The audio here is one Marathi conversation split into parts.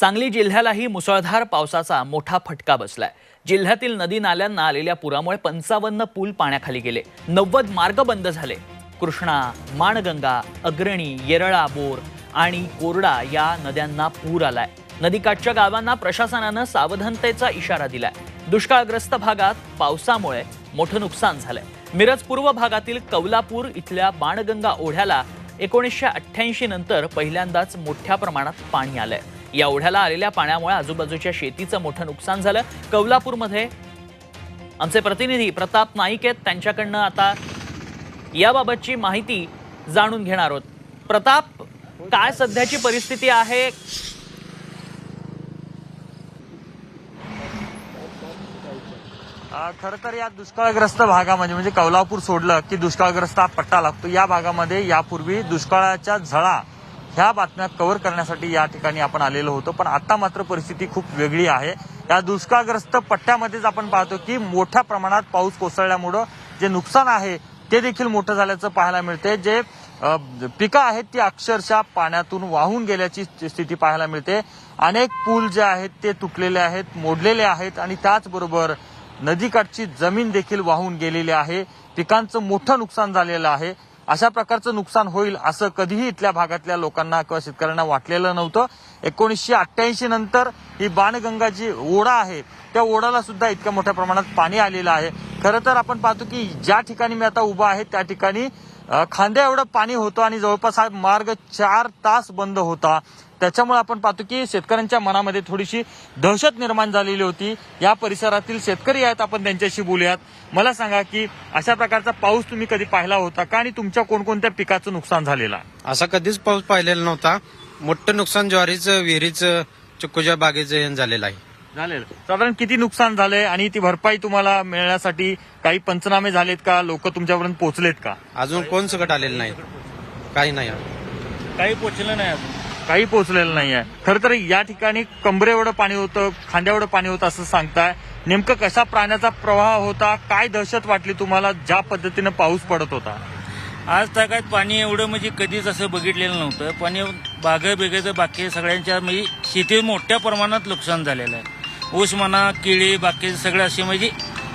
सांगली जिल्ह्यालाही मुसळधार पावसाचा मोठा फटका बसलाय. जिल्ह्यातील नदी नाल्यांना आलेल्या पुरामुळे पंचावन्न पूल पाण्याखाली गेले. नव्वद मार्ग बंद झाले. कृष्णा माणगंगा अग्रणी येरळा बोर आणि कोरडा या नद्यांना पूर आलाय. नदीकाठच्या गावांना प्रशासनानं सावधानतेचा इशारा दिलाय. दुष्काळग्रस्त भागात पावसामुळे मोठं नुकसान झालंय. मिरज पूर्व भागातील कौलापूर इथल्या बाणगंगा ओढ्याला एकोणीसशे अठ्ठ्याऐंशी नंतर पहिल्यांदाच मोठ्या प्रमाणात पाणी आलंय. या ओढ्याला आलेल्या पाण्यामुळे आजूबाजूच्या शेतीचं मोठं नुकसान झालं. कौलापूरमध्ये आमचे प्रतिनिधी प्रताप नाईक आहेत. त्यांच्याकडनं आता याबाबतची माहिती जाणून घेणार आहोत. प्रताप काय सध्याची परिस्थिती आहे? खर तर या दुष्काळग्रस्त भागामध्ये म्हणजे कौलापूर सोडलं की दुष्काळग्रस्त हा पट्टा लागतो. या भागामध्ये यापूर्वी दुष्काळाच्या झळा ह्या बातम्या कव्हर करण्यासाठी या ठिकाणी आपण आलेलो होतो पण आता मात्र परिस्थिती खूप वेगळी आहे. या दुष्काळग्रस्त पट्ट्यामध्येच आपण पाहतो की मोठ्या प्रमाणात पाऊस कोसळल्यामुळं जे नुकसान आहे ते देखील मोठं झाल्याचं पाहायला मिळते जे पिकं आहेत ती अक्षरशः पाण्यातून वाहून गेल्याची स्थिती पाहायला मिळते. अनेक पूल जे आहेत ते तुटलेले आहेत मोडलेले आहेत आणि त्याचबरोबर नदीकाठची जमीन देखील वाहून गेलेली आहे. पिकांचं मोठं नुकसान झालेलं आहे. अशा प्रकारचं नुकसान होईल असं कधीही इथल्या भागातल्या लोकांना किंवा शेतकऱ्यांना वाटलेलं नव्हतं. एकोणीसशे अठ्ठ्याऐंशी नंतर ही बाणगंगा जी ओढा आहे. त्या ओढाला सुद्धा इतक्या मोठ्या प्रमाणात पाणी आलेलं आहे. खरं तर आपण पाहतो की ज्या ठिकाणी मी आता उभा आहे त्या ठिकाणी खांद्या एवढं पाणी होतं आणि जवळपास हा मार्ग चार तास बंद होता. त्याच्यामुळे आपण पाहतो की शेतकऱ्यांच्या मनामध्ये थोडीशी दहशत निर्माण झालेली होती. या परिसरातील शेतकरी आहेत आपण त्यांच्याशी बोलूयात. मला सांगा की अशा प्रकारचा पाऊस तुम्ही कधी पाहिला होता का आणि तुमच्या कोणकोणत्या पिकाचं नुकसान झालेलं आहे? असा कधीच पाऊस पाहिलेला नव्हता. मोठं नुकसान ज्वारीचं विहिरीचं चिक्कूच्या बागेचं झालेलं आहे. झालेलं. साधारण किती नुकसान झालंय आणि ती भरपाई तुम्हाला मिळण्यासाठी काही पंचनामे झालेत का? लोक तुमच्यापर्यंत पोहोचलेत का? अजून कोण सकट आलेलं नाही. काही नाही. काही पोहोचलं नाही अजून. काही पोहोचलेलं नाहीये खरं तर या ठिकाणी कमरे एवढं पाणी होतं खांद्यावढं पाणी होतं असं सांगताय. नेमकं कशा प्राण्याचा प्रवाह होता? काय दहशत वाटली तुम्हाला? ज्या पद्धतीनं पाऊस पडत होता? आज तागात पाणी एवढं म्हणजे कधीच असं बघितलेलं नव्हतं. पाणी बागा बेगाचं बाकी सगळ्यांच्या म्हणजे शेती मोठ्या प्रमाणात नुकसान झालेलं आहे. ऊस म्हणा केळी बाकी सगळं असे म्हणजे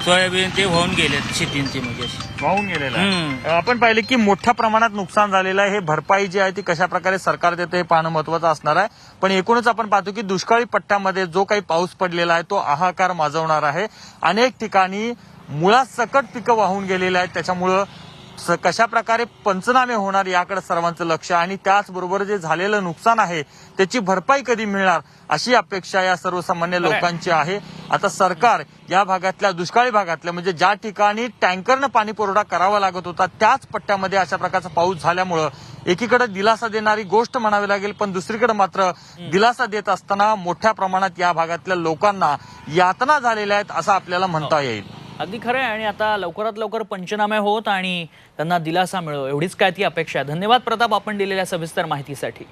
सोयाबीन ते वाहून गेले शेतींचे म्हणजे असे. वाहून गेलेला आहे. हम्म. आपण पाहिलं की मोठ्या प्रमाणात नुकसान झालेलं आहे. हे भरपाई जी आहे ती कशा प्रकारे सरकार देतं हे पाहणं महत्वाचं असणार आहे. पण एकूणच आपण पाहतो की दुष्काळी पट्ट्यामध्ये जो काही पाऊस पडलेला आहे तो हाहाकार माजवणार आहे. अनेक ठिकाणी मुळात सकट पिकं वाहून गेलेली आहेत. त्याच्यामुळं कशा प्रकारे पंचनामे होणार याकडे सर्वांचं लक्ष आहे आणि त्याचबरोबर जे झालेलं नुकसान आहे त्याची भरपाई कधी मिळणार अशी अपेक्षा या सर्वसामान्य लोकांची आहे. आता सरकार या भागातल्या दुष्काळी भागातल्या म्हणजे ज्या ठिकाणी टँकरनं पाणी पुरवठा करावा लागत होता त्याच पट्ट्यामध्ये अशा प्रकारचा पाऊस झाल्यामुळं एकीकडे दिलासा देणारी गोष्ट म्हणावी लागेल पण दुसरीकडे मात्र दिलासा देत असताना मोठ्या प्रमाणात या भागातल्या लोकांना यातना झालेल्या आहेत असं आपल्याला म्हणता येईल. अगदी खरं आहे. आणि आता लवकरात लवकर पंचनामे होत आणि त्यांना दिलासा मिळो. एवढीच काय ती अपेक्षा आहे. धन्यवाद प्रताप आपण दिलेल्या सविस्तर माहितीसाठी.